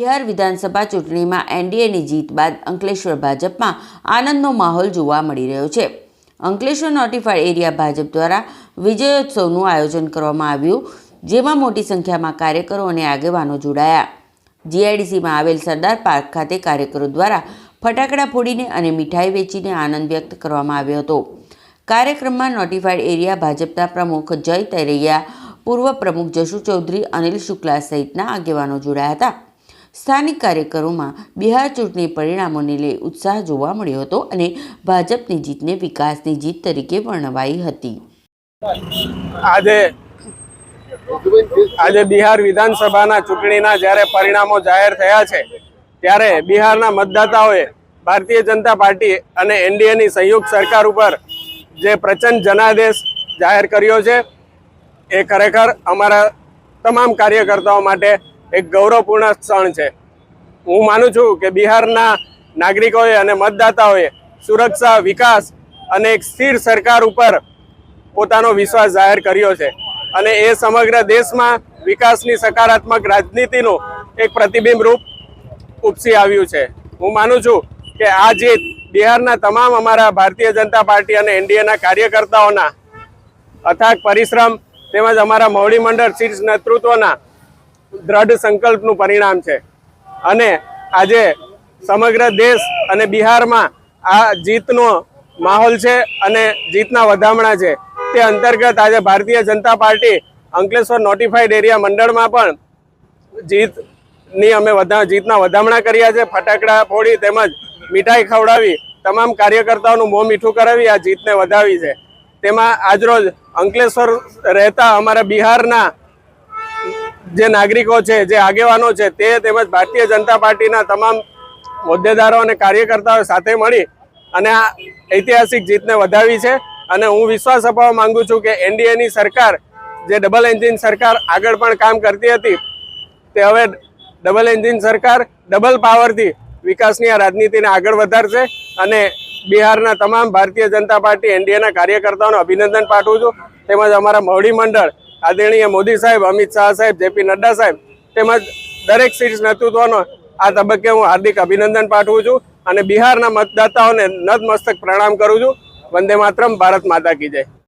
બિહાર વિધાનસભા ચૂંટણીમાં એનડીએની જીત બાદ અંકલેશ્વર ભાજપમાં આનંદનો માહોલ જોવા મળી રહ્યો છે. અંકલેશ્વર નોટિફાઈડ એરિયા ભાજપ દ્વારા વિજયોત્સવનું આયોજન કરવામાં આવ્યું, જેમાં મોટી સંખ્યામાં કાર્યકરો અને આગેવાનો જોડાયા. જીઆઈડીસીમાં આવેલ સરદાર પાર્ક ખાતે કાર્યકરો દ્વારા ફટાકડા ફોડીને અને મીઠાઈ વેચીને આનંદ વ્યક્ત કરવામાં આવ્યો હતો. કાર્યક્રમમાં નોટિફાઈડ એરિયા ભાજપના પ્રમુખ જય તૈરૈયા, પૂર્વ પ્રમુખ જશુ ચૌધરી, અનિલ શુક્લા સહિતના આગેવાનો જોડાયા હતા. સ્થાનિક કાર્યકરોમાં બિહાર ચૂંટણી પરિણામોને લઈ ઉત્સાહ જોવા મળ્યો હતો અને ભાજપની જીતને વિકાસની જીત તરીકે વર્ણવાઈ હતી. આજે આજે બિહાર વિધાનસભાના ચૂંટણીના જ્યારે પરિણામો જાહેર થયા છે, ત્યારે બિહારના મતદાતાઓએ ભારતીય જનતા પાર્ટી અને એનડીએની સંયુક્ત સરકાર ઉપર જે પ્રચંડ જનાદેશ જાહેર કર્યો છે, એ ખરેખર અમારા તમામ કાર્યકર્તાઓ માટે એક ગૌરવપૂર્ણ ક્ષણ છે. હું માનું છું કે બિહારના નાગરિકોએ અને મતદાતાઓએ સુરક્ષા, વિકાસ અને એક સ્થિર સરકાર ઉપર પોતાનો વિશ્વાસ જાહેર કર્યો છે અને એ સમગ્ર દેશમાં વિકાસની સકારાત્મક રાજનીતિનું એક પ્રતિબિંબ રૂપ ઉપસી આવ્યું છે. હું માનું છું કે આ જીત બિહારના તમામ અમારા ભારતીય જનતા પાર્ટી અને એનડીએના કાર્યકર્તાઓના અથાગ પરિશ્રમ તેમજ અમારા મોવડી મંડળ શીર્ષ નેતૃત્વના દ્રઢ સંકલ્પનું પરિણામ છે. અને આજે સમગ્ર દેશ અને બિહારમાં આ જીતનો માહોલ છે અને જીતના વધામણા છે. તે અંતર્ગત આજે Bharatiya Janata party Ankleshwar notified area મંડળમાં પણ જીતની અમે વધા, જીતના વધામણા કર્યા છે. ફટાકડા ફોડી તેમજ મીઠાઈ ખવડાવી તમામ કાર્યકર્તાઓનું મોં મીઠું કરાવી આ જીતને વધાવી છે. તેમાં આજરોજ અંકલેશ્વર રહેતા અમારા બિહારના જે નાગરિકો છે, જે આગેવાનો છે, તે તેમજ ભારતીય જનતા પાર્ટીના તમામ હોદ્દેદારો અને કાર્યકર્તાઓ સાથે મળી અને આ ઐતિહાસિક જીતને વધાવી છે. અને હું વિશ્વાસ અપાવવા માંગુ છું કે એનડીએની સરકાર, જે ડબલ એન્જિન સરકાર આગળ પણ કામ કરતી હતી, તે હવે ડબલ એન્જિન સરકાર ડબલ પાવરથી વિકાસની આ રાજનીતિને આગળ વધારશે. અને બિહારના તમામ ભારતીય જનતા પાર્ટી એનડીએના કાર્યકર્તાઓને અભિનંદન પાઠવું છું. તેમજ અમારા મવડી મંડળ આદરણીય મોદી સાહેબ, અમિત શાહ સાહેબ જેપી નડ્ડા સાહેબ, તેમજ દરેક શીર્ષ નેતૃત્વનો આ તબક્કે હું હાર્દિક અભિનંદન પાઠવું છું અને બિહારના મતદાતાઓને નતમસ્તક પ્રણામ કરું છું. વંદે માતરમ, ભારત માતા કી જય.